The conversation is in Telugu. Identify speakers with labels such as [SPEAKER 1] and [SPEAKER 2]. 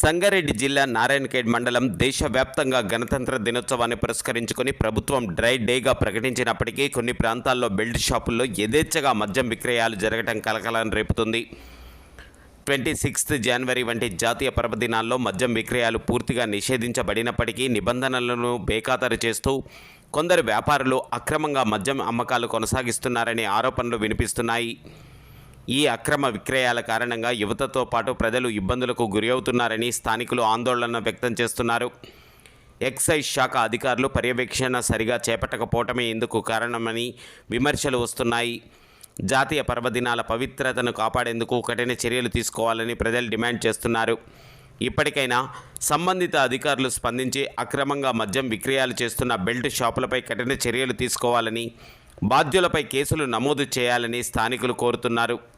[SPEAKER 1] సంగారెడ్డి జిల్లా నారాయణఖేడ్ మండలం దేశవ్యాప్తంగా గణతంత్ర దినోత్సవాన్ని పురస్కరించుకొని ప్రభుత్వం డ్రై డేగా ప్రకటించినప్పటికీ కొన్ని ప్రాంతాల్లో బెల్ట్ షాపుల్లో యథేచ్ఛగా మద్యం విక్రయాలు జరగడం కలకలం రేపుతుంది. ట్వంటీ సిక్స్త్ జనవరి వంటి జాతీయ పర్వదినాల్లో మద్యం విక్రయాలు పూర్తిగా నిషేధించబడినప్పటికీ నిబంధనలను బేఖాతరు చేస్తూ కొందరు వ్యాపారులు అక్రమంగా మద్యం అమ్మకాలు కొనసాగిస్తున్నారనే ఆరోపణలు వినిపిస్తున్నాయి. ఈ అక్రమ విక్రయాల కారణంగా యువతతో పాటు ప్రజలు ఇబ్బందులకు గురవుతున్నారని స్థానికులు ఆందోళన వ్యక్తం చేస్తున్నారు. ఎక్సైజ్ శాఖ అధికారులు పర్యవేక్షణ సరిగా చేపట్టకపోవటమే ఇందుకు కారణమని విమర్శలు వస్తున్నాయి. జాతీయ పర్వదినాల పవిత్రతను కాపాడేందుకు కఠిన చర్యలు తీసుకోవాలని ప్రజలు డిమాండ్ చేస్తున్నారు. ఇప్పటికైనా సంబంధిత అధికారులు స్పందించి అక్రమంగా మద్యం విక్రయాలు చేస్తున్న బెల్ట్ షాపులపై కఠిన చర్యలు తీసుకోవాలని బాధ్యులపై కేసులు నమోదు చేయాలని స్థానికులు కోరుతున్నారు.